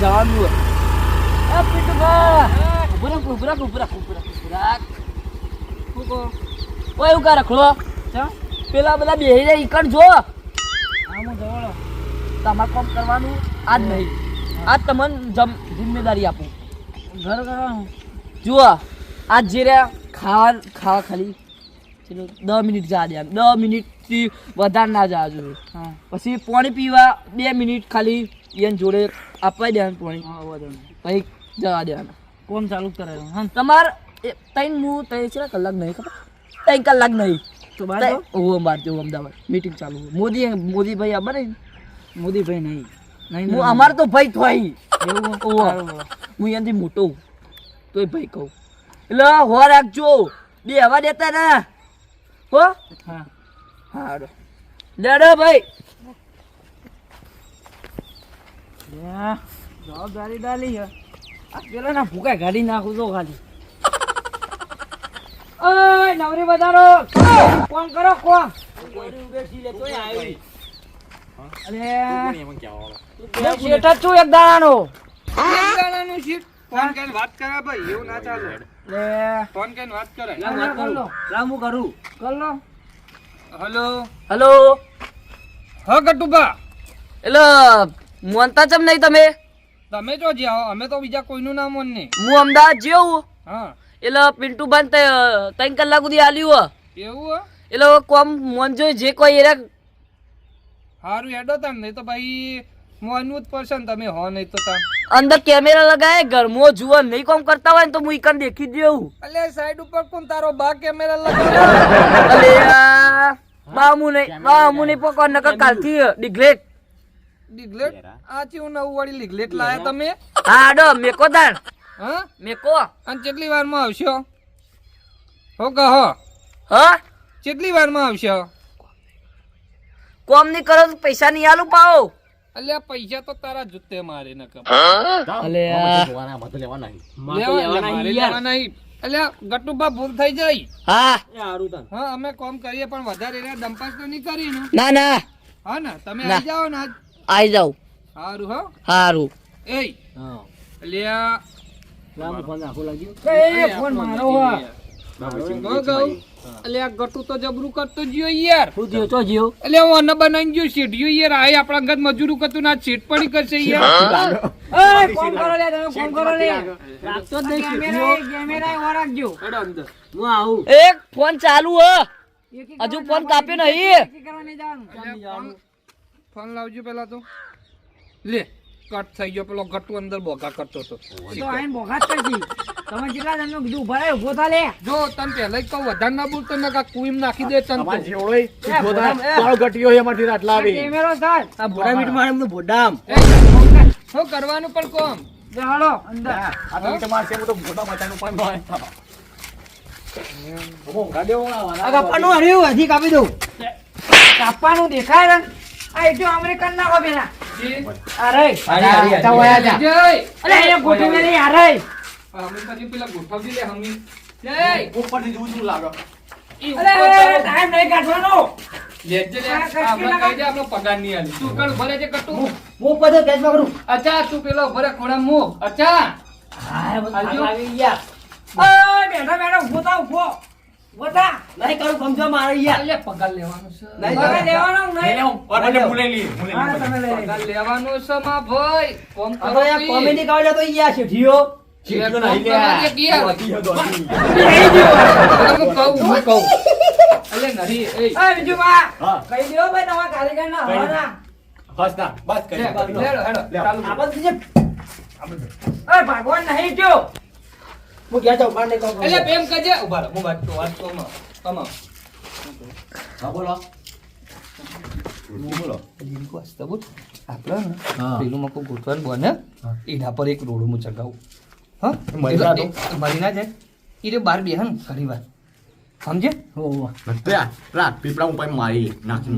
જવાનું હોય એ પીટુભા ઊભો રાખ ઊભો રાખ ઊભો રાખ ઊભો રાખ ઊભો રાખ શું કહો ઓય એવું કા રખડો પેલા બધા બેહી જાય ઈકણ જો તમારે કામ કરવાનું આજ નહીં આજ તમને જમ જિમ્મેદારી આપું ઘર કરવાનું જુઓ આજ જે રહ્યા ખાવા ખાવા ખાલી ચલો દસ મિનિટ જા દે દસ મિનિટથી વધારે ના જવા જોઈએ પછી પાણી પીવા બે મિનિટ ખાલી એને જોડે આપવા દેવાનું પાણી પછી જવા દેવાના. કોમ ચાલુ કરે તમારે ત્રણ હું ત્રણ છે કલાક નહીં ખબર? ત્રણ કલાક નહીં. તો બાર? ઓહો બાર જવું અમદાવાદ. મીટિંગ ચાલુ મોદી મોદી ભાઈ આબર મોદી મોદીભાઈ નહીં. નહીં હું અમાર તો ભાઈ થોઈ. હું અહીંયાથી મોટો તોય ભાઈ કહું. એટલે હો રાખજો. બે હવા દેતા ના. હો? હા. હા લેડો ભાઈ. જવાબદારી ડાલી હે. આ પેલા ના ભૂકા ગાડી નાખું તો ખાલી. ઓય નવરી વધારો. કોમ કરો કોમ અરે શેઠ એક દાડાનો. ફોન કરીને વાત કરે ભાઈ એવું ના ચાલે. લે. ફોન કરીને વાત કરે. કર લો. રામુ કરું. કર લો. હલો. હલો. હા ગટુભા એટલે મોનતા ચમ નહીં તમે? તમે જો જ્યાં અમે તો બીજા કોઈનું ના મોન ને હું અમદાવાદ જેવું હા. એટલે પિન્ટુ બાન ત્રણ કલાક સુધી આલ્યું એવું એટલે કોમ મોન જોઈ જે કોઈ એરા સારું હેડો તમ નહીં તો ભાઈ મોનવું જ પડશે તમે હો નહીં તો તાર અંદર કેમેરા લગાય ઘરમાં જુઓ નહીં કોમ કરતા હોય ને તો હું ઈકન દેખી જ દેવું અલે સાઈડ ઉપર કોણ તારો બા કેમેરા લગાવ્યો અલે આ બામુ નહીં બા મુ નહીં પકડ નકર કાલથી ડિગ્લેટ ડિગ્લેટ આ ચેવું નવું વાળી લિગ્લેટ લાયા તમે? હા આડો મેકો દાણ. હા? મેકો. અને કેટલી વારમાં આવશો? હો કહો. હા? કેટલી વારમાં આવશો? કોમ નહીં કરો પૈસા નહીં આલું પાઓ અલ્યા પૈસા તો તારા જુત્તે મારે ન કમ અલે મત લેવા મારે લેવા નહીં. અલ્યા ગટુબા ભૂલ થઈ જાય. હા. હા અમે કોમ કરીએ પણ વધારે દંપાસ તો નહીં કરી ના. ના હા ને તમે આવી જાઓ ને આજ. આઈ જાઉં. સારું હો? સારું એ અલ્યા. એ ફોન મારો હો. કહો ગટુ તો જબરું કરતો જ્યો યાર. શું થયું ચો જીવ અલ્યા હું અન્ન બનાવીને જ્યો સીઢ્યું યાર. આ આપણા ઘર મજૂરું કરતું ના સીટ પડી કરશે ફોન કરો લે તમે ફોન કરો લે. રાખતો જ નહીં કેમેરા કેમેરા ઓ રાખજો. હેડો અંદર. હું આવું. એક ફોન ચાલુ હ. હજુ ફોન કાપ્યો નહીં. ફોન- લાવજો પેલા તો. લે કટ થઈ ગયો. પેલો ગટુ અંદર બોગા કરતો હતો. તો આઈને બોખાત કરજી. તમે જેટલા જણનો કીધું ઊભા રહે ઊભો થા લે. જો તને પહેલા કહું વધારે ના બોલતો ને કાં કુઈમ નાખી દે તને તો. કેમેરો સર. આ ભોડા મીટ મારે એમનું ભોડામ. શું કરવાનું પણ કોમ? લે હાલો અંદર. આ કાપવાનું હર્યું હજી કાપી દઉં. કાપવાનું દેખાય ને આ અમેરિકન પેલા. જા. જા. નહીં પેલા લે હમી જય. ટાઈમ કાઢવાનો. લેજે લે. આપણે કહી દે આપણો પગાર નહીં આલે તું કણ ભરે છે કટુ. હું કરું અચ્છા તું પેલો ભરે ખોડા મો અચ્છા. હાલજો. ઓય બેઠો બેઠો ઊભો ઊભો. થા. નહીં કરું સમજો મારે યાર. લે પગાર લેવાનો છે. પગાર લેવાનો નહીં. હા, તમે લઈ પગાર લેવાનો છે માં ભાઈ. કોમ કરો. હવે યાર કોમેડી કાઢ્યો તો યાર શેઠીઓ હું કહું અલે નહીં એ. ઓય બીજું બા કહી દ્યો ભાઈ તમારા કારીગર ના હવાના લે, હેડો, હેડો, ચાલુ આપણ દીજે ઓય ભગવાન નહીં કયો હું ગયા જાઉં? બાર નહીં કહું એટલે પ્રેમ કરજે. ઊભા રહો હું વાત તો વાત તો આમાં, આમાં. આપણે ને પેલું મકો ગોઠવણ બને. એના પર એક રોડું હું ચગાવું. હા? મરી ના એટલે એ- મરી ના જાય. એ રે બાર બેહન ઘણી વાર. સમજે?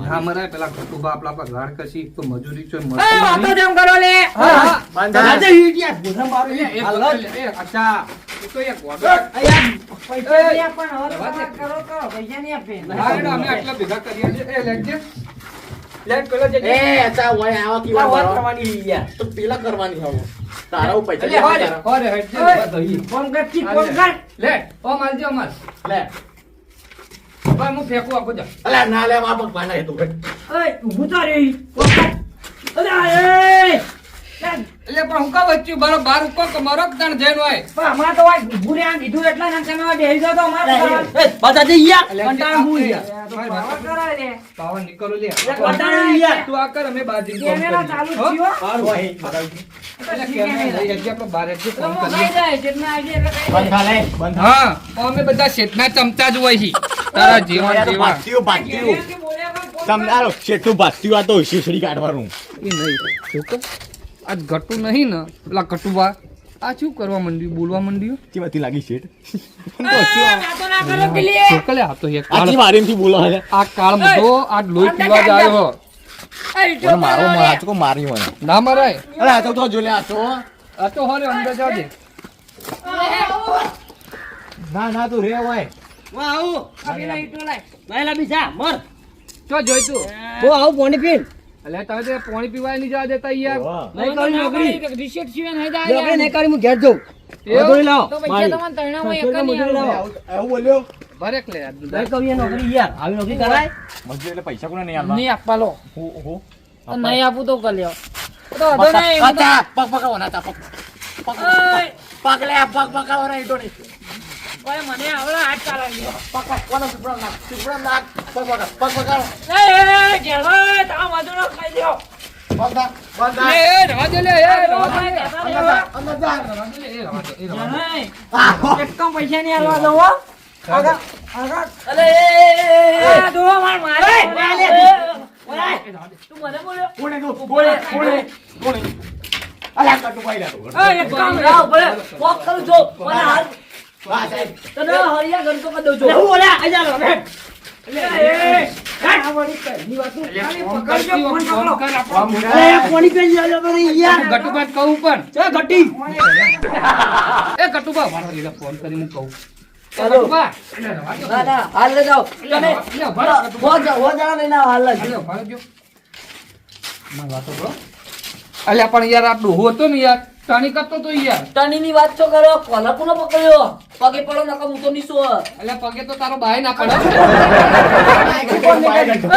હા મરાય પેલા કટુબા આપણા પર રાડ કશી તો મજૂરી છે એ વાતો જેમ કરો લે? હા. હા. આજે હીટિયા ભૂસા મારો એ, એ હાલો. પકડ લે, એ, અચ્છા. પેલો જે એ અચ્છા ઓય આવા આ કેવા વાત કરો. કરવાની છે યાર તો પેલા કરવાની હવે. તારા ઉપર ભાઈ હું ફેંકું આપો જા ના લે આ પગ પાના હે તું ઓય ઊભું તો રે. એ! એટલે પણ હું કા વચ્ચે બરો બાર ઉપર કે મરો તણ જઈને હોય. પણ અમાર તો ઊભું રહ્યા કીધું એટલા ના તમે આ બેહી ગયો તો અમારે કરવાનું. બતાજી યાર એટલે કંટાળો હું એ, યાર. પાવર નીકળો લે. કંટાળો યાર. તું આ કર અમે બાજી કોમ કેમેરા ચાલુ થયો. બાર હોય એટલે કેમેરા લઈ જજે આપણે બહાર જ તો ફોન કરી બંધ. હા તો અમે બધા શેઠના ચમચા જ હોય છી. તારા જેવા જીવા. પાટીઓ પાટીઓ તમને આ શેઠનું ભાત્યું આ તો શીશડી કાઢવાનું. એ નહીં જોકો આજ ઘટું નહીં ને પેલા કટુબા આ શું કરવા માંડ્યું? બોલવા માંડ્યું? કેવાથી લાગી શેઠ? આ તો એક કાળ બોલો આ કાળ બધો આ લોહી પીવા જાય હો. મારો. આચકો મારી હોય. ના મરાય. અરે આ તો તો જો લે આ તો. આ તો હોરે અંદર જાજે ના ના તું રે હોય. આ પેલા ઈટો લાય. તો જોઈ તું. એટલે તમે તે પાણી પીવા નહીં જવા દેતા યાર. કરી નોકરી. રિશેટ સિવાય નહીં જાય યાર. લાવો. તો પૈસા તમને તરણામાં એક નહીં આવે. એવું બોલ્યો? બરેક લે આ કરાય. મજૂરી એટલે પૈસા કોને નહીં આલવા નહીં આપવા લો. હું હું? નહીં આપું તો કરી લ્યો. તો અધો નહીં, પક તો- અચ્છા, તા પક પક પક લે પક પગ પકડવાના ઈટો નહીં. ઓય, મને આવડે હાથ ચાલવાની. પગ પકડવાનો પીપળો નાખ, પીપળો નાખ, પકડ, પગ પકડ. એ, એ, એ, ઘેરભાઈ, ખાઈ લ્યો. પગ નાખ, પગ લે, નાખ. એ રવા દે લે, એ રવા દે અંદર જા, રવા દે એ રવા દે, એ રવા દે. એક કામ પૈસા નહીં આલવા દઉં હો. આગળ, આગળ. અલે એ, એ, એ, આ જુઓ માર મારે. ઓય, તું મને બોલ્યો કોણે તું? કોણે? કોણે? કોણે? અલા, કટુ પાઈ લે તું. એક કામ રાવ ભલે વોક કરું છો મને હાલ વાહ, સાહેબ. તને હરિયા દઉં છું. હું લે. અલ્યા, ભાડો ગયો. મારી વાતો કરો. અલ્યા પણ યાર આ ડોહો હતો ને યાર. ટણી કરતો તો યાર ટણીની વાત છો કરો કોલા કોનો પકડ્યો પગે પડો નકર હું તો નીસો એટલે પગે તો તારો બાય ના પડે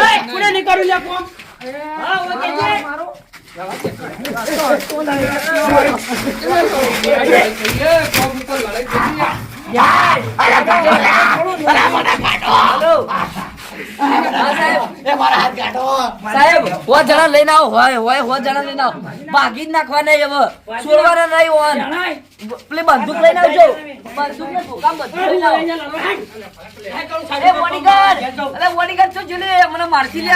એ કુડે નીકળું લે કોમ હા, ઓ કે લડાઈ થઈ યાર. અરે હા સાહેબ મને કાઢો. સાહેબ હો જણા લઈને આવો હોય હોય હો જણા લઈને આવો. ભાગી જ નાખવા નહીં હવે. છોડવાના નહીં ઓન પેલી બંદૂક લઈને આવજો. બંદૂક ને ભૂકામ બધું લઈને આવો. એ અરે બોડીગાર્ડ છો જોલે મને મારથી લે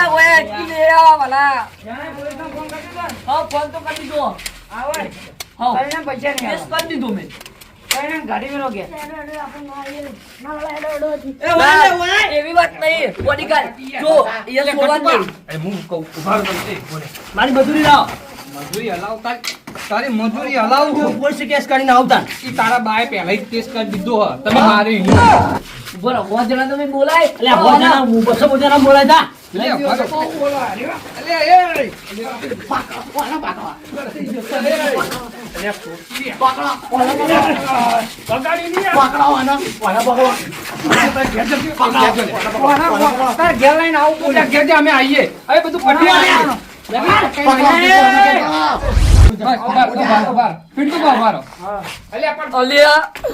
કી લે આ વાલા? હા ફોન તો કરી દીધો. આવે. હા. તારીને પૈસા નહીં કેસ આલવા. કરી દીધો મેં. તારીને ગાડી મેલો કે. એ ઓય ઓય એવી વાત નહીં. બોડીગાર્ડ. જો એ છોડવા નહીં. એ હું કહું ઊભા રહો તમે, એ બોલે. મારી મજૂરી લાવો. મજૂરી હલાવતા તારી મજૂરી હલાવ હું. પોલીસ કેસ કરીને આવતા ઈ તારા બાએ પહેલા જ કેસ કરી દીધો હ. તમે મારી જણા તમે બોલાય. એટલે હો જણા, બસો બોલાય તા. ઘેર લઈને આવું ઘેર અમે આવીએ હવે બધું પટી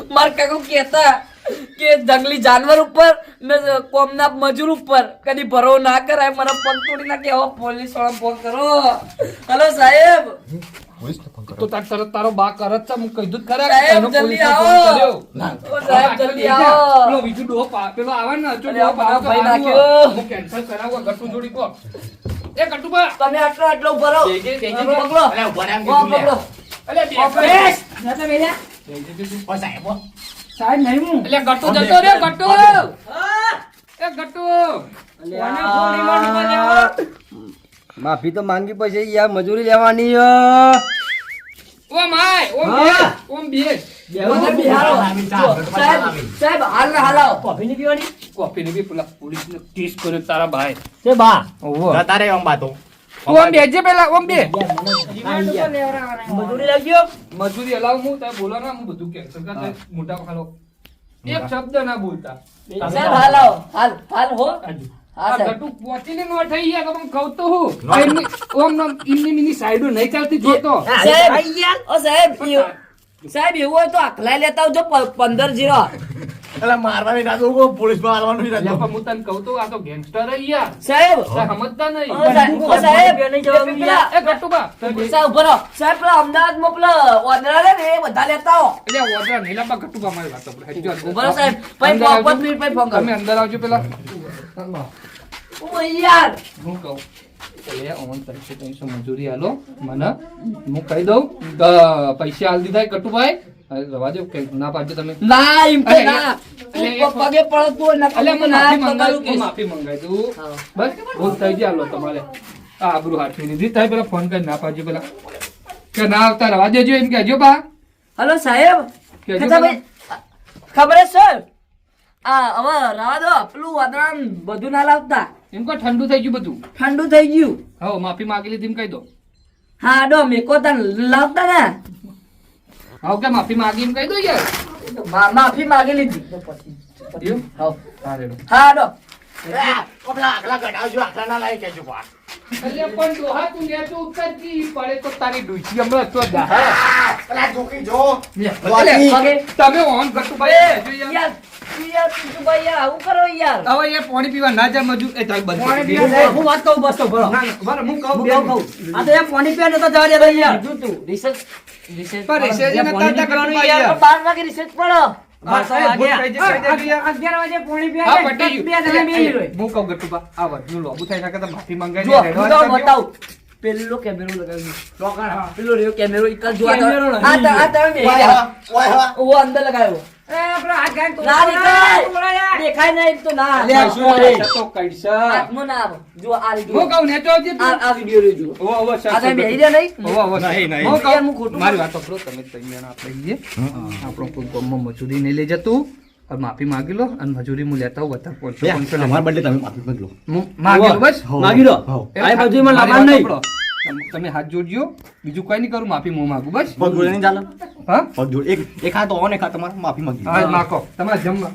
માર કાકો કહેતા કે જંગલી જાનવર ઉપર ને કોમના મજૂર ઉપર કદી ભરો ના કરાય મને પગ તોડી નાખે હવે પોલીસવાળા ફોન કરો હલો સાહેબ તો તાર તરત તારો બા કરત છે હું કહી દઉં ખરા કે સાહેબ, તને જલ્દી આવો. ફોન કર્યો. ઓ સાહેબ જલ્દી પેલો આવો બીજું ડોહો પા- પેલો આવે ને હજુ ડો ભાઈ નાખ્યો. હું કેન્સલ કરાવવા ગટુ જોડી કો એ ગટ્ટુભા. તમે આટલો આટલો ભરો બેજે, બેજે. પકડો અલ્યા, ઊભા લે. પકડો અલ્યા, બે. બેસ. જતા બેજા. ઓ સાહેબ, ઓ. સાહેબ નહીં હું એટલે ગટ્ટુ જતો રે, ગટ્ટુ. એ ગટ્ટુ. કોને ફોન રિમોટ ઉપર દેવો? માફી તો માંગી પછી યાર મજૂરી લેવાની. ઓમ આય, ઓમ ઓમ. જો, સાહેબ સાહેબ હાલ ને કોફી ની પીવાની કોફીને બી પેલા પોલીસને કેસ કર્યો તારા ભાઈ તે બા તારે આમ બાતો. તું આમ બેસજે પેલા આમ બે. મજૂરી લાગ્યો મજૂરી અલાવ હું તમે બોલો ના હું બધું કેન્સલ કર મોટા ખાલો એક શબ્દ ના બોલતા. હાલ. હાલ. હાલ હો. સાહેબ. નો નહીં સાહેબ એવું- હોય તો આખલા લેતા આવજો પંદર જીરો. એટલે મારવાની ના તો પોલીસમાં હાલવાનું એટલે પણ હું તને કહું તો આ તો ગેંગસ્ટર યાર. સાહેબ. સમજતા નહીં. સાહેબ એ ગટુબા સાહેબ ઊભો રહો. સાહેબ પેલા અમદાવાદમાં પેલા વાંદરા રે ને એ બધા લેતા આવો. એટલે ઓર્ડર નીલાબા ગટુબા મારી વાત ઊભો રહો સાહેબ. પછી અંદર આવજો. પાંચ મિનિટ પછી ફોન કરો. તમે અંદર આવજો પેલા. ઓ યાર. હું કહું. એટલે ઓન ત્રણસો ત્રણસો મજૂરી મને હું કહી દઉં પૈસા હાલ દીધા કટુભાઈ. રવા દો કે ના પાડજો તમે. ના એમ તો ના. તું એટલે એ- પગે પડતું ના એટલે પગે માફી પગારું મંગાવી હું કહીશ. માફી મંગાવી દઉં બસ ભૂલ થઈ જાય હાલો તમારે. આ આબરૂ હાથની લીધી. થાય પેલા ફોન કરી ના પાડજો પેલા. કે ના આવતા રવા દેજો એમ કહેજો બા. હલો સાહેબ. ખબર ખબર છે સર? આ હવે રવા દો પેલું વાદળા બધું ના લાવતા. એમ કહો ઠંડુ થઈ ગયું બધું? ઠંડુ થઈ ગયું. હો માફી માંગી લીધી એમ કહી દો. હા ડો મેકો તને લાવતા ને હવે કે માફી માંગી એમ કહી દો યાર. માફી માંગી લીધી. પછી હાવ. હા. હા ડો. આખલા કઢાવજો આખલા ના લાવી કેજો પા એટલે પણ ડોહા તું લે તો ઉતરતી પડે તો તારી ડૂચી હમણાં તો જા. પેલા જોકી જો. તમે ઓન ગટુભાઈ કહેજો યાર. યાર તું ભાઈ આવું કરો યાર. હવે એ પાણી પીવા ના જાય મજૂર. એ તારી હું વાત કહું બસ તો ભરો ના, હું કહું. કહું. આ તો એમ પાણી પીવા નતો જવા યાર. તું રિસર્ચ રિસર્ચ પણ રિસર્ચ જે નતા ગટુભાઈ યાર, યાર. બાર વાગે રિસર્ચ પડો. પેલો કેમેરો લગાવ્યો પેલો કેમેરો અંદર લગાવ્યો. એ પેલો હાથ ગાયન તોડો. ના દેખાય તોડો યાર. દેખાય નહીં તો ના. અલ્યા, શું આ- રે? તો કઈશ. ના જો આ હું કહું ને તો. આ વિડિયો રહ્યો જુઓ. ઓવો, ઓવો, આ તમે સર, નહીં? ઓવો, ઓવો, નહીં, નહીં. હું કહું, હું ખોટું મારી વાત સાંભળો, તમે ત્રણ આપણે જઈએ. આપણો કોઈ ગમમાં મજૂરી નહીં લઈ જતું અને માફી માંગી લો અને મજૂરી હું લેતા હોઉં વધારે બદલે તમે માફી માગી લો. માગી લો બસ. માગી લો. આ બધું માં લાવવાનું નહીં. સાંભળો. તમ- હાથ જોડજો. બીજું કઈ નહીં કરું માફી મો માંગુ બસ. પગ જોડે નહીં ચાલે? હા? પગ જોડે. એક એક હાથ ઓન એક હાથ તમારે. માફી માંગી હા નાખો. તમારે જમવા.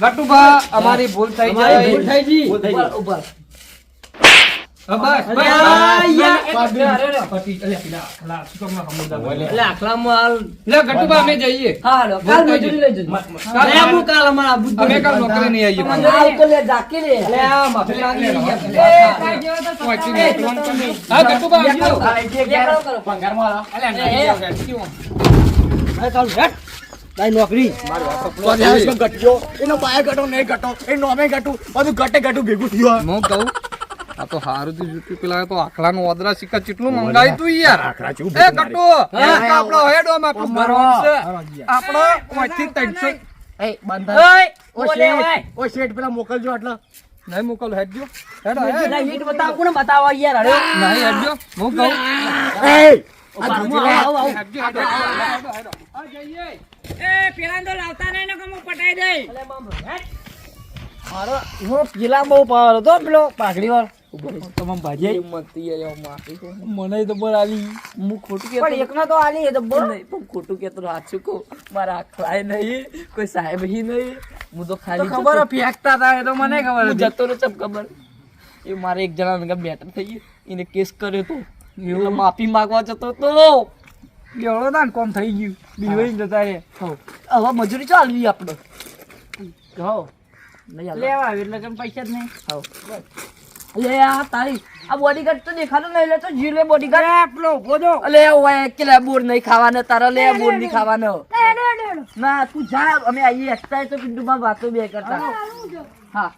ગટુબા અમારી ભૂલ થઈ જાય. ભૂલ થઈ ગઈ. ભૂલ થઈ ગઈ. નોકરી ગટ્યો એનો પાયા ઘટો નહીં ઘટો એ નોમે ઘટું બધું ઘટે ઘટું ભેગું થયું હું કહું આ તો હારું થી પેલા તો આખલાનું ઓદરા સિક્કા ચેટલું મંગાવ્યું તું યાર. આખલા ચૂ એ કટો આપણો હેડો માં છે. આપણો ઓયથી ત્રણસો એ બંધ ઓ શેઠ ઓ શેઠ પેલા મોકલજો આટલા. નહીં મોકલ હેડજો હેડો હેડ. બતાવો કોને બતાવો યાર અરે નહીં હેડજો હું કહું. એ આ જોજે, આવો, આવો. હેડજો હેડો હેડો હેડો આ જઈએ. એ પેલા તો લાવતા નહીં ને કે હું પટાઈ દઈ મારો હું પેલા બહુ પાવર હતો પેલો પાઘડી વાળો. તમામ ભાજી મને તો બર આલી હું ખોટું પણ એકના તો આલી તો બર નહીં પણ ખોટું કેતો સાચું કહું. મારા આખલાય નહીં કોઈ સાહેબ હી નહીં. હું તો ખાલી ખબર ફેંકતા હતા એ તો મને ખબર જતો રહ્યો ચમ ખબર. એ મારે એક જણા બેટર થઈ ગયું. એને કેસ કર્યો તો. એટલે માફી માંગવા જતો તો. ગેવડો ના કોમ થઈ ગયું. બિલવાઈ જતા રે હવે મજૂરી ચાલવી આપણે હો. નહીં લેવા આવે એટલે કેમ પૈસા જ નહીં? લે આ તારી આ બોડીગાર્ડ તો દેખાતો નહીં લે તો જીલે બોડીગાર્ડ એ પેલો લે ઓય કેલા બોર નહીં ખાવાનો તારા લે બોર નહીં ખાવાનો. ના તું જા અમે આવીએ એકતા તો પિંડુમાં વાતો બે કરતા. હા.